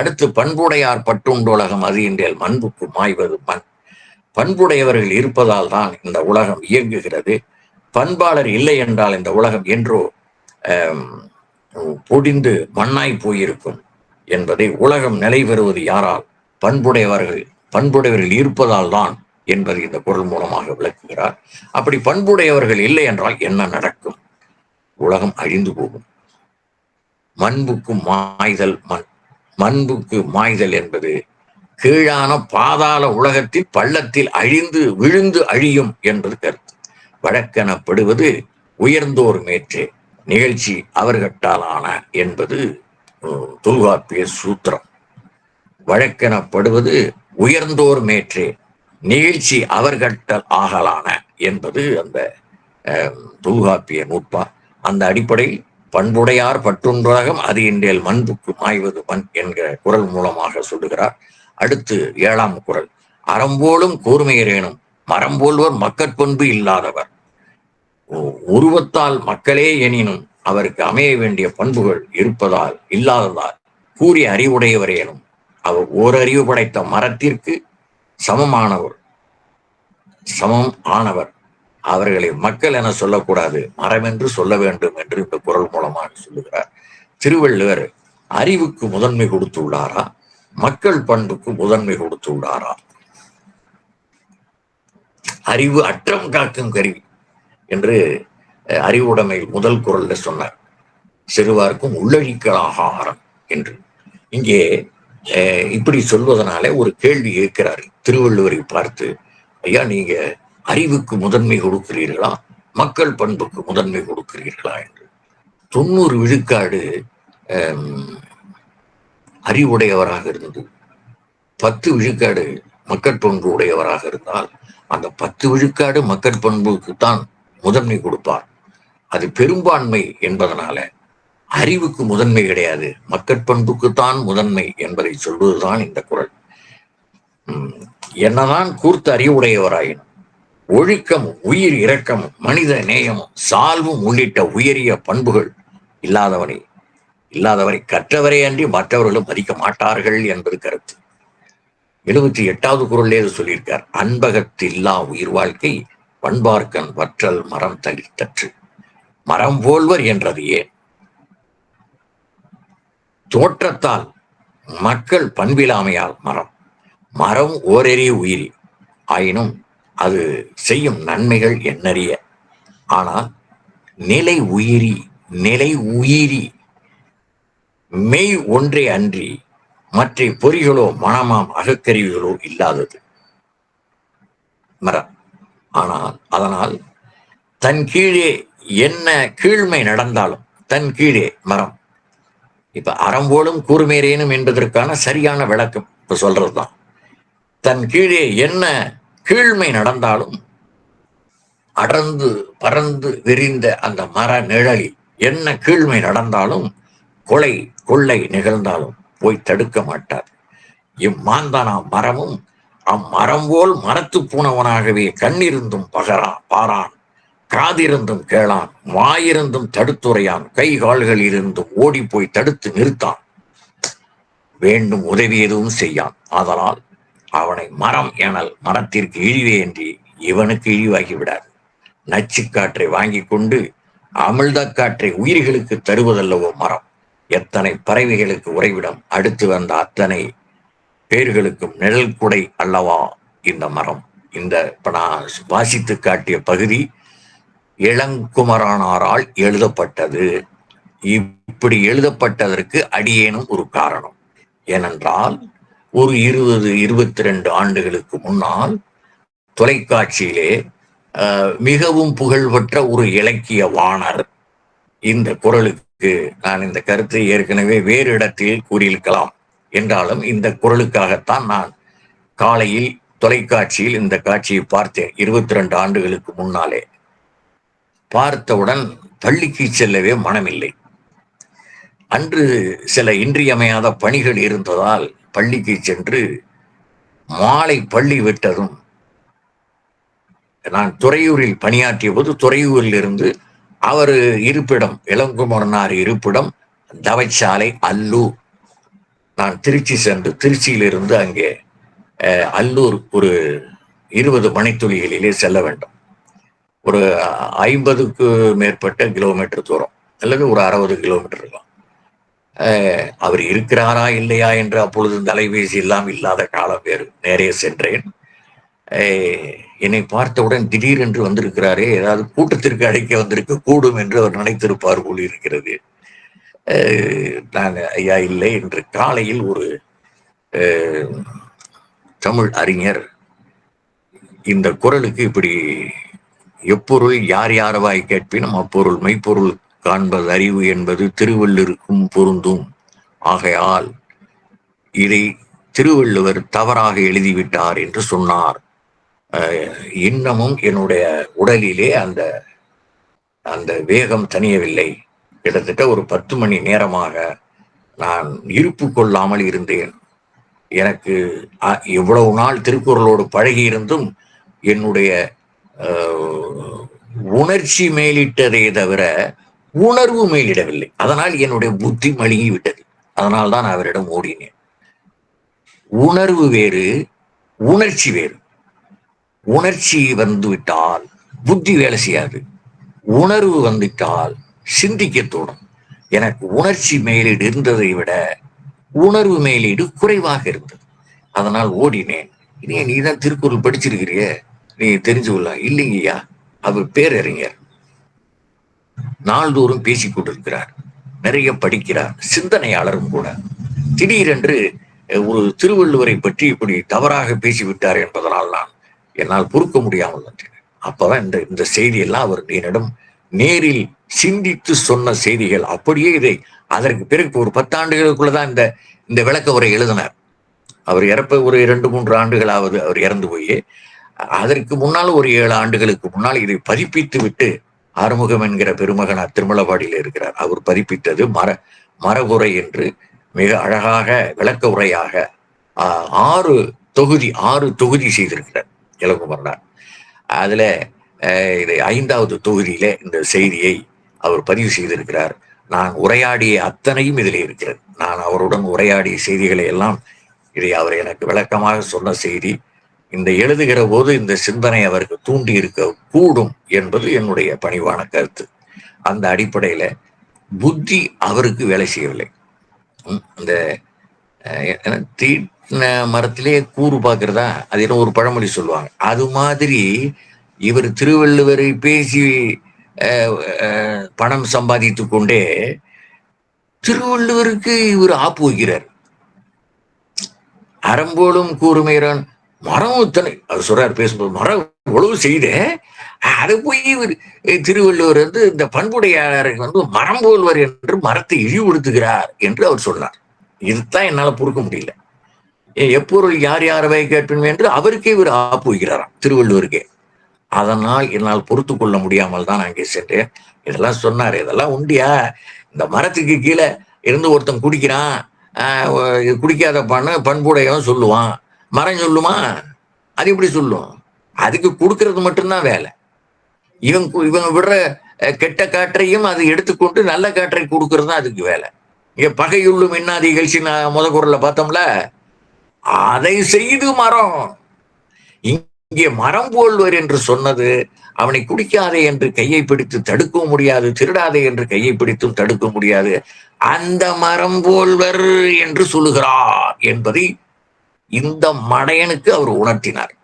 அடுத்து பண்புடையார் பட்டுண்டுலகம் அது என்றால் மண்புக்கு மாய்வது மண். பண்புடையவர்கள் இருப்பதால் தான் இந்த உலகம் இயங்குகிறது. பண்பாளர் இல்லை என்றால் இந்த உலகம் என்றோ பொடிந்து மண்ணாய் போயிருக்கும் என்பதை உலகம் நிலை பெறுவது யாரால்? பண்புடையவர்கள் பண்புடையவர்கள் இருப்பதால் தான் என்பதை இந்த குரல் மூலமாக விளக்குகிறார். அப்படி பண்புடையவர்கள் இல்லை என்றால் என்ன நடக்கும்? உலகம் அழிந்து போகும். மண்புக்கும் மாய்தல் மண். மண்புக்கு மாய்தல் என்பது கீழான பாதாள உலகத்தில் பள்ளத்தில் அழிந்து விழுந்து அழியும் என்பது கருத்து. வழக்கெனப்படுவது உயர்ந்தோர் மேற்றே. நிகழ்ச்சி அவர்கட்டாலான என்பது தொல்காப்பிய சூத்திரம். வழக்கெனப்படுவது உயர்ந்தோர் மேற்றே. நிகழ்ச்சி அவர்கட்டல் ஆகலான என்பது அந்த தொல்காப்பிய நூற்பா. அந்த அடிப்படையில் பண்புடையார் பற்றுன்றாகம் அது என்றேல் மண்புக்கு மாய்வது மண் என்கிற குரல் மூலமாக சொல்லுகிறார். அடுத்து ஏழாம் குரல். அறம்போலும் கூர்மையரேனும் மரம்போல்வர் மக்கட்பண்பு இல்லாதவர். உ- உருவத்தால் மக்களே எனினும் அவருக்கு அமைய வேண்டிய பண்புகள் இருப்பதால் இல்லாததால் கூறிய அறிவுடையவரேனும். அவர் ஓரறிவு படைத்த மரத்திற்கு சமமானவர். சமம் ஆனவர். அவர்களை மக்கள் என சொல்லக்கூடாது மரம் என்று சொல்ல வேண்டும் என்று இந்த குரல் மூலமாக சொல்லுகிறார். திருவள்ளுவர் அறிவுக்கு முதன்மை கொடுத்துள்ளாரா? மக்கள் பண்புக்கு முதன்மை கொடுத்துள்ளாரா? அறிவு அற்றம் காக்கும் கருவி என்று அஹ், அறிவுடைமை முதல் குரல்ல சொன்னார். சிறுவார்க்கும் உள்ளழிக்கலாக ஆரம் என்று. இங்கே அஹ், இப்படி சொல்வதனாலே ஒரு கேள்வி கேட்கிறார். திருவள்ளுவரை பார்த்து ஐயா நீங்க அறிவுக்கு முதன்மை கொடுக்கிறீர்களா? மக்கள் பண்புக்கு முதன்மை கொடுக்கிறீர்களா என்று. தொண்ணூறு விழுக்காடு அறிவுடையவராக இருந்தது. பத்து விழுக்காடு மக்கள் பண்பு உடையவராக இருந்தால் அந்த பத்து விழுக்காடு மக்கள் பண்புக்கு தான் முதன்மை கொடுப்பார். அது பெரும்பான்மை என்பதனால அறிவுக்கு முதன்மை கிடையாது மக்கள் பண்புக்குத்தான் முதன்மை என்பதை சொல்வதுதான் இந்த குரல். உம், என்னதான் கூர்த்த அறிவுடையவராயினும் ஒழுக்கமும் உயிர் இரக்கமும் மனித நேயமும் சால்வும் உள்ளிட்ட உயரிய பண்புகள் இல்லாதவனை. இல்லாதவரை கற்றவரே அன்றி மற்றவர்களும் மதிக்க மாட்டார்கள் என்பது கருத்து. எழுபத்தி எட்டாவது குரல்லே சொல்லியிருக்கார் அன்பகத்தில்லா உயிர் வாழ்க்கை பண்பார்க்கன் வற்றல் மரம் தளித்தற்று மரம் போல்வர் என்றது ஏன்? தோற்றத்தால் மக்கள் பண்பிலாமையால் மரம். மரம் ஓரெறி உயிரி. ஆயினும் அது செய்யும் நன்மைகள் எண்ணறிய ஆனால் நிலை உயிரி நிலை உயிரி மெய் ஒன்றே அன்றி மற்ற பொறிகளோ மனமாம் அகக்கருவிகளோ இல்லாதது. மரம். ஆனால் அதனால் தன் கீழே என்ன கீழ்மை நடந்தாலும் தன் கீழே மரம். இப்ப அறம்போலும் கூர்மேரேனும் என்பதற்கான சரியான விளக்கம் இப்ப சொல்றதுதான். தன் கீழே என்ன கீழ்மை நடந்தாலும் அடர்ந்து பறந்து விரிந்த அந்த மர நிழலில் என்ன கீழ்மை நடந்தாலும் கொலை கொள்ளை நிகழ்ந்தாலும் போய் தடுக்க மாட்டார். இம்மாந்தனா மரமும் அம்மரம் போல் மரத்து பூனவனாகவே கண்ணிருந்தும் பகரான் பாரான் காதிருந்தும் கேளான் வாயிருந்தும் தடுத்துரையான் கை கால்கள் இருந்தும் ஓடி போய் தடுத்து நிறுத்தான். வேண்டும் உதவி எதுவும் செய்யான். ஆதலால் அவனை மரம் எனல் மரத்திற்கு இழிவே என்று இவனுக்கு இழிவாகி விடாது. நச்சுக்காற்றை வாங்கி கொண்டு அமிழ்த காற்றை உயிர்களுக்கு தருவதல்லவோ மரம். எத்தனை பறவைகளுக்கு உறைவிடம் அடுத்து வந்த அத்தனை பேர்களுக்கும் நிழல் குடை அல்லவா இந்த மரம்? இந்த இப்ப நான் வாசித்து காட்டிய பகுதி இளங்குமரானாரால் எழுதப்பட்டது. இப்படி எழுதப்பட்டதற்கு அடியேனும் ஒரு காரணம். ஏனென்றால் ஒரு இருபது இருபத்தி ரெண்டு ஆண்டுகளுக்கு முன்னால் தொலைக்காட்சியிலே மிகவும் புகழ்பெற்ற ஒரு இலக்கிய வாணர் இந்த குரலுக்கு நான் இந்த கருத்தை ஏற்கனவே வேறு இடத்தில் கூறியிருக்கலாம். என்றாலும் இந்த குரலுக்காகத்தான் நான் காலையில் தொலைக்காட்சியில் இந்த காட்சியை பார்த்தேன் இருபத்தி ரெண்டு ஆண்டுகளுக்கு முன்னாலே. பார்த்தவுடன் பள்ளிக்கு செல்லவே மனமில்லை. அன்று சில இன்றியமையாத பணிகள் இருந்ததால் பள்ளிக்கு சென்று மாலை பள்ளி விட்டதும் நான் துறையூரில் பணியாற்றிய போது துறையூரில் இருந்து அவர் இருப்பிடம் இளங்குமரனார் இருப்பிடம் தவச்சாலை அல்லூர். நான் திருச்சி சென்று திருச்சியிலிருந்து அங்கே அல்லூர் ஒரு இருபது மணித்துளிகளிலே செல்ல வேண்டும். ஒரு ஐம்பதுக்கு மேற்பட்ட கிலோமீட்டர் தூரம் அல்லது ஒரு அறுபது கிலோமீட்டர் இருக்கும் அவர் இருக்கிறாரா இல்லையா என்று அப்பொழுது தலைபேசி எல்லாம் இல்லாத காலம் வேறு. நேரே சென்றேன். என்னை பார்த்தவுடன் திடீரென்று வந்திருக்கிறாரே ஏதாவது கூட்டத்திற்கு அழைக்க வந்திருக்க கூடும் என்று அவர் நினைத்திருப்பார் போல் இருக்கிறது. நான் ஐயா இல்லை என்று காலையில் ஒரு தமிழ் அறிஞர் இந்த குரலுக்கு இப்படி எப்பொருள் யார் யாரவாய் கேட்பினும் அப்பொருள் மெய்ப்பொருள் காண்பது அறிவு என்பது திருவள்ளுருக்கும் பொருந்தும். ஆகையால் இதை திருவள்ளுவர் தவறாக எழுதிவிட்டார் என்று சொன்னார். அஹ், இன்னமும் என்னுடைய உடலிலே அந்த அந்த வேகம் தணியவில்லை. கிட்டத்தட்ட ஒரு பத்து மணி நேரமாக நான் இருப்பு கொள்ளாமல் இருந்தேன். எனக்கு அ- இவ்வளவு நாள் திருக்குறளோடு பழகி இருந்தும் என்னுடைய உணர்ச்சி மேலிட்டதே தவிர உணர்வு மேலிடவில்லை. அதனால் என்னுடைய புத்தி மழுங்கி விட்டது அதனால் தான் அவரிடம் ஓடினேன். உணர்வு வேறு உணர்ச்சி வேறு. உணர்ச்சி வந்துவிட்டால் புத்தி வேலை செய்யாது. உணர்வு வந்துவிட்டால் சிந்திக்க தோணும். எனக்கு உணர்ச்சி மேலீடு இருந்ததை விட உணர்வு மேலீடு குறைவாக இருந்தது. அதனால் ஓடினேன். இனி நீ தான் திருக்குறள் படிச்சிருக்கிறிய. நீ தெரிஞ்சு கொள்ள இல்லைங்கய்யா. அவர் பேரறிஞர். நாள்தோறும் பேசிக் கொண்டிருக்கிறார். நிறைய படிக்கிறார். சிந்தனையாளரும் கூட. திடீரென்று ஒரு திருவள்ளுவரை பற்றி இப்படி தவறாக பேசிவிட்டார் என்பதனால் நான் என்னால் பொறுக்க முடியாமல் வந்தேன் அப்பதான் இந்த இந்த செய்தியெல்லாம் அவர் என்னிடம் நேரில் சிந்தித்து சொன்ன செய்திகள். அப்படியே இதை அதற்கு பிறகு ஒரு பத்தாண்டுகளுக்குள்ளதான் இந்த இந்த விளக்க உரை எழுதினார். அவர் இறப்ப ஒரு இரண்டு மூன்று ஆண்டுகளாவது அவர் இறந்து போய் அதற்கு முன்னால் ஒரு ஏழு ஆண்டுகளுக்கு முன்னால் இதை பதிப்பித்து விட்டு ஆறுமுகம் என்கிற பெருமகனார் திருமலபாடியில் இருக்கிறார். அவர் பதிப்பித்தது மர மரபுரை என்று மிக அழகாக விளக்க உரையாக ஆஹ், ஆறு தொகுதி ஆறு தொகுதி செய்திருக்கிறார் இளங்குமரனார். அதுல அஹ், இது ஐந்தாவது தொகுதியில இந்த செய்தியை அவர் பதிவு செய்திருக்கிறார். நான் உரையாடிய அத்தனையும் இதில் இருக்கிறது. நான் அவருடன் உரையாடிய செய்திகளை எல்லாம் இதை அவர் எனக்கு விளக்கமாக சொன்ன செய்தி. இந்த எழுதுகிற போது இந்த சிந்தனை அவருக்கு தூண்டி இருக்க கூடும் என்பது என்னுடைய பணிவான கருத்து. அந்த அடிப்படையில புத்தி அவருக்கு வேலை செய்யவில்லை. இந்த அந்த தீட்டின மரத்திலே கூறு பார்க்கறதா? அது என்ன ஒரு பழமொழி சொல்லுவாங்க. அது மாதிரி இவர் திருவள்ளுவரை பேசி அஹ், அஹ், பணம் சம்பாதித்துக் கொண்டே திருவள்ளுவருக்கு இவர் ஆப்பு வைக்கிறார். அறம்போலும் கூறுமையிறான் மரம் இத்தனை. அது சொல்றாரு பேசும்போது மரம் இவ்வளவு செய்த அது போய் இவர் திருவள்ளுவர் வந்து இந்த பண்புடையாளருக்கு வந்து மரம் போல்வர் என்று மரத்தை இழிவுபடுத்துகிறார் என்று அவர் சொன்னார் இதுதான் என்னால பொறுக்க முடியல. எப்பொருள் யார் யாரவை கேட்பேன் என்று அவருக்கே இவர் ஆப்புகிறாராம் திருவள்ளுவருக்கே. அதனால் என்னால் பொறுத்து கொள்ள முடியாமல் தான் அங்கே சென்றேன். இதெல்லாம் சொன்னார் இதெல்லாம் உண்டியா? இந்த மரத்துக்கு கீழே இருந்து ஒருத்தன் குடிக்கிறான் இது குடிக்காத பண்ண பண்புடையவன் சொல்லுவான். மரம் சொல்லுமா? அது இப்படி சொல்லும்? அதுக்கு கொடுக்கறது மட்டும்தான் வேலை. இவன் கு- இவங்க விடுற கெட்ட காற்றையும் அது எடுத்துக்கொண்டு நல்ல காற்றை கொடுக்கறது தான் அதுக்கு வேலை. இங்க பகையுள்ளும் என்னாதி நிகழ்ச்சி நான் முத குரல்ல பார்த்தோம்ல? அதை செய்து மரம். இங்கே மரம் போல்வர் என்று சொன்னது அவனை குடிக்காதே என்று கையை பிடித்து தடுக்கவும் முடியாது திருடாதே என்று கையை பிடித்தும் தடுக்க முடியாது. அந்த மரம் போல்வர் என்று சொல்லுகிறார் என்பதை இந்த மடையனுக்கு அவர் உணர்த்தினார்.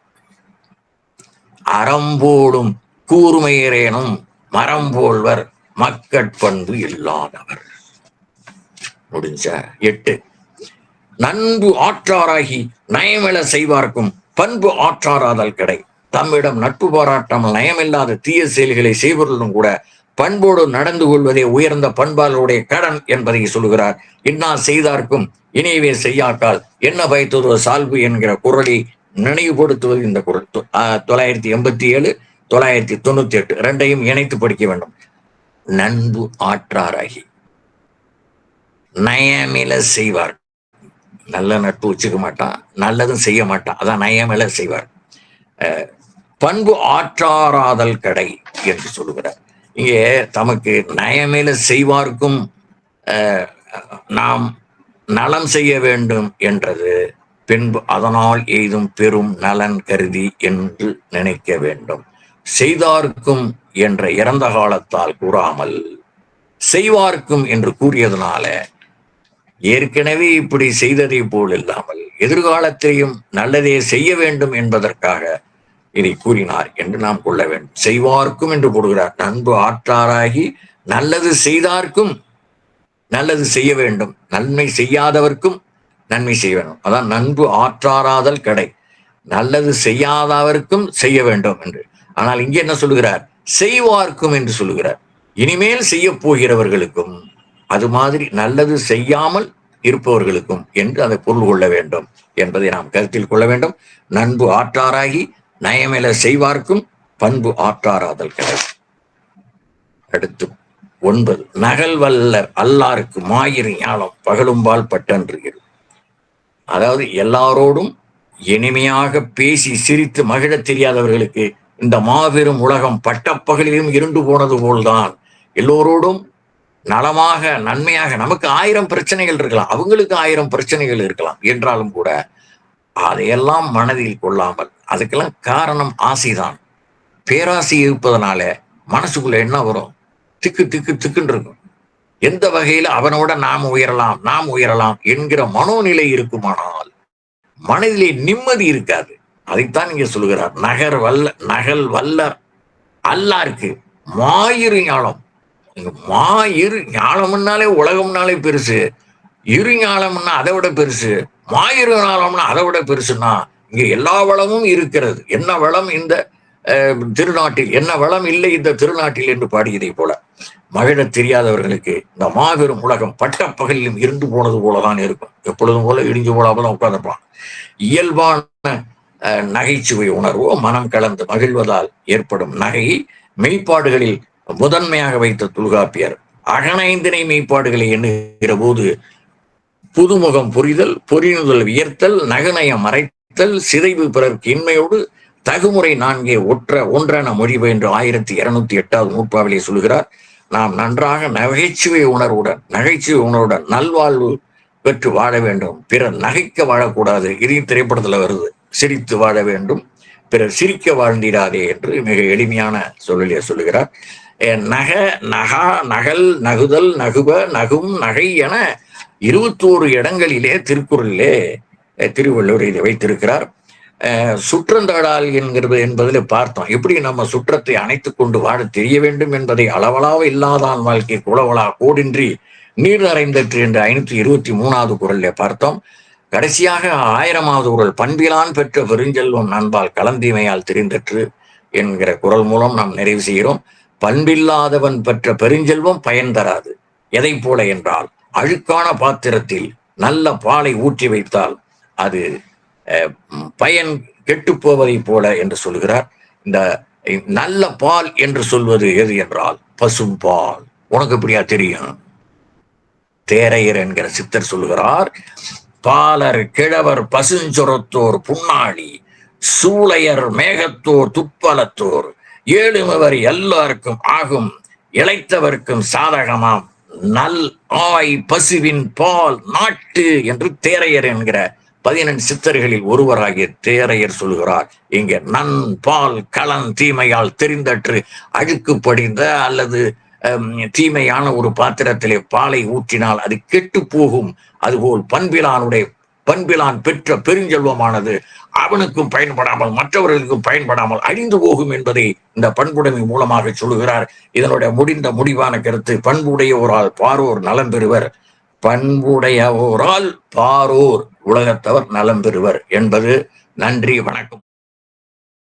அறம்போடும் கூர்மையரேனும் மரம் போல்வர் மக்கட்பண்பு இல்லாதவர். முடிஞ்ச எட்டு. நன்பு ஆற்றாராகி நயமில செய்வார்க்கும் பண்பு ஆற்றாராதல் கடை. தம்மிடம் நட்பு பாராட்டாமல் நயமில்லாத தீய செயல்களை செய்வர்களும் கூட பண்போடு நடந்து கொள்வதே உயர்ந்த பண்பாளருடைய கடன் என்பதை சொல்லுகிறார். இன்னா செய்தார்க்கும் இனியவே செய்யாக்கால் என்ன பயத்துவ சால்பு என்கிற குரலை நினைவுபடுத்துவது இந்த குரல் தொள்ளாயிரத்தி எண்பத்தி ஏழு தொள்ளாயிரத்தி தொண்ணூத்தி எட்டு ரெண்டையும் இணைத்து படிக்க வேண்டும். நண்பு ஆற்றாராகி நயமில செய்வார். நல்ல நட்பு வச்சுக்க மாட்டான் நல்லதும் செய்ய மாட்டான். அதான் நயமில செய்வார். அஹ், பண்பு ஆற்றாராதல் கடை என்று சொல்லுகிறார். இங்கே தமக்கு நயமேல செய்வார்க்கும் நாம் நலம் செய்ய வேண்டும் என்றது. பின்பு அதனால் எய்தும் பெரும் நலன் கருதி என்று நினைக்க வேண்டும். செய்தார்க்கும் என்ற இறந்த காலத்தால் கூறாமல் செய்வார்க்கும் என்று கூறியதனால ஏற்கனவே இப்படி செய்ததை போல் இல்லாமல் எதிர்காலத்தையும் நல்லதே செய்ய வேண்டும் என்பதற்காக இதை கூறினார் என்று நாம் கொள்ள வேண்டும். செய்வார்க்கும் என்று போடுகிறார். நண்பு ஆற்றாராகி நல்லது செய்தார்க்கும் நல்லது செய்ய வேண்டும். நன்மை செய்யாதவர்க்கும் நன்மை செய்ய வேண்டும். அதான் நண்பு ஆற்றாராதல் கடை. நல்லது செய்யாதவர்க்கும் செய்ய வேண்டும் என்று. ஆனால் இங்கே என்ன சொல்லுகிறார்? செய்வார்க்கும் என்று சொல்லுகிறார். இனிமேல் செய்ய போகிறவர்களுக்கும் அது மாதிரி நல்லது செய்யாமல் இருப்பவர்களுக்கும் என்று அதை பொருள் கொள்ள வேண்டும் என்பதை நாம் கருத்தில் கொள்ள வேண்டும். நண்பு ஆற்றாராகி நயமெல செய்வார்க்கும் பண்பு ஆற்றாராதல் கிடையாது அடுத்து ஒன்பது நகல் வல்லர் அல்லாருக்கு மாயிரு ஞானம் பகலும்பால் பட்டன்று அதாவது எல்லாரோடும் இனிமையாக பேசி சிரித்து மகிழத் தெரியாதவர்களுக்கு இந்த மாபெரும் உலகம் பட்டப்பகலிலும் இருண்டு போனது போல்தான். எல்லோரோடும் நலமாக நன்மையாக நமக்கு ஆயிரம் பிரச்சனைகள் இருக்கலாம் அவங்களுக்கு ஆயிரம் பிரச்சனைகள் இருக்கலாம் என்றாலும் கூட அதையெல்லாம் மனதில் கொள்ளாமல் அதுக்கெல்லாம் காரணம் ஆசைதான். பேராசை இருப்பதனால மனசுக்குள்ள என்ன வரும்? திக்கு திக்கு திக்குன்னு இருக்கும். எந்த வகையில அவனோட நாம் உயரலாம் நாம் உயரலாம் என்கிற மனோநிலை இருக்குமானால் மனதிலே நிம்மதி இருக்காது. அதைத்தான் இங்க சொல்லுகிறார். நகர் வல்ல நகல் வல்லர். அல்லாருக்கு மாயிரு ஞானம். மாயிரு ஞானம்னாலே உலகம்னாலே பெருசு. இரு அதை விட பெருசு மாயிரு ஞானம்னா அதை விட பெருசுன்னா இங்க எல்லா வளமும் இருக்கிறது. என்ன வளம் இந்த அஹ், திருநாட்டில் என்ன வளம் இல்லை இந்த திருநாட்டில் என்று பாடியதை போல. மகிழத் தெரியாதவர்களுக்கு இந்த மாபெரும் உலகம் பட்ட பகலிலும் இருந்து போனது போலதான் இருக்கும். எப்பொழுதும் போல இடிஞ்சு போலாம தான் உட்கார்ந்துருப்பான். இயல்பான அஹ், நகைச்சுவை உணர்வோ மனம் கலந்து மகிழ்வதால் ஏற்படும் நகையை மெய்ப்பாடுகளில் முதன்மையாக வைத்த தொல்காப்பியர் அகனைந்தினை மெய்ப்பாடுகளை எண்ணுகிற போது புதுமுகம் புரிதல் பொறியுதல் வியர்த்தல் நகநயம் மறைத்தல் சிதைவு பிறர்க்கு இன்மையோடு தகுமுறை நான்கே ஒற்ற ஒன்றென மொழிபெயர்ந்து என்று ஆயிரத்தி இருநூத்தி எட்டாவது நூற்பாவிலே சொல்கிறார். நாம் நன்றாக நகைச்சுவை உணர்வுடன் நகைச்சுவை உணர்வுடன் நல்வாழ்வு பெற்று வாழ வேண்டும். பிறர் நகைக்க வாழக்கூடாது. இதையும் திரைப்படத்துல வருது. சிரித்து வாழ வேண்டும். பிறர் சிரிக்க வாழ்ந்திடாதே என்று மிக எளிமையான சொல்லிலே சொல்லுகிறார். நக நகா நகல் நகுதல் நகுப நகும் நகை என இருபத்தோரு இடங்களிலே திருக்குறளிலே திருவள்ளுவர் இதை வைத்திருக்கிறார். சுற்றந்தாடால் என்கிறது என்பதில் பார்த்தோம். எப்படி நம்ம சுற்றத்தை அணைத்து கொண்டு வாழ தெரிய வேண்டும் என்பதை அளவலாக இல்லாதான் வாழ்க்கை குளவலா கோடின்றி நீர் நிறைந்தற்று என்று ஐநூத்தி இருபத்தி மூணாவது குரலில் பார்த்தோம். கடைசியாக ஆயிரமாவது குரல் பண்பிலான் பெற்ற பெருஞ்செல்வம் நண்பால் கலந்தீமையால் தெரிந்தற்று என்கிற குரல் மூலம் நாம் நிறைவு செய்கிறோம். பண்பில்லாதவன் பெற்ற பெருஞ்செல்வம் பயன் தராது. எதை போல என்றால் அழுக்கான பாத்திரத்தில் நல்ல பாலை ஊற்றி வைத்தால் அது அஹ், பயன் கெட்டுப் போவதைப் போல என்று சொல்கிறார். இந்த நல்ல பால் என்று சொல்வது எது என்றால் பசும் பால். உனக்கு இப்படியா தெரியும்? தேரையர் என்கிற சித்தர் சொல்லுகிறார் பாலர் கிழவர் பசுஞ்சுரத்தோர் புன்னாளி சூளையர் மேகத்தோர் துப்பலத்தோர் ஏழுமவர் எல்லாருக்கும் ஆகும் இளைத்தவர்க்கும் சாதகமாம். நல் ஆய் பசுவின் பால் நாட்டு என்று தேரையர் என்கிற பதினெண்டு சித்தர்களில் ஒருவராகிய தேரையர் சொல்கிறார் இங்கே நன் பால் களன் தீமையால் தெரிந்தற்று அழுக்கு படிந்த அல்லது தீமையான ஒரு பாத்திரத்திலே பாலை ஊற்றினால் அது கெட்டு போகும் அதுபோல் பண்பிலானுடைய பண்பிலான் பெற்ற பெருஞ்செல்வமானது அவனுக்கும் பயன்படாமல் மற்றவர்களுக்கும் பயன்படாமல் அழிந்து போகும் என்பதை இந்த பண்புடைமை மூலமாக சொல்லுகிறார். இதனுடைய முடிந்த முடிவான கருத்து பண்புடையோரால் பாரோர் நலம் பெறுவர். பண்புடையவோரால் பாரோர் உலகத்தவர் நலம் பெறுவர் என்பது. நன்றி வணக்கம்.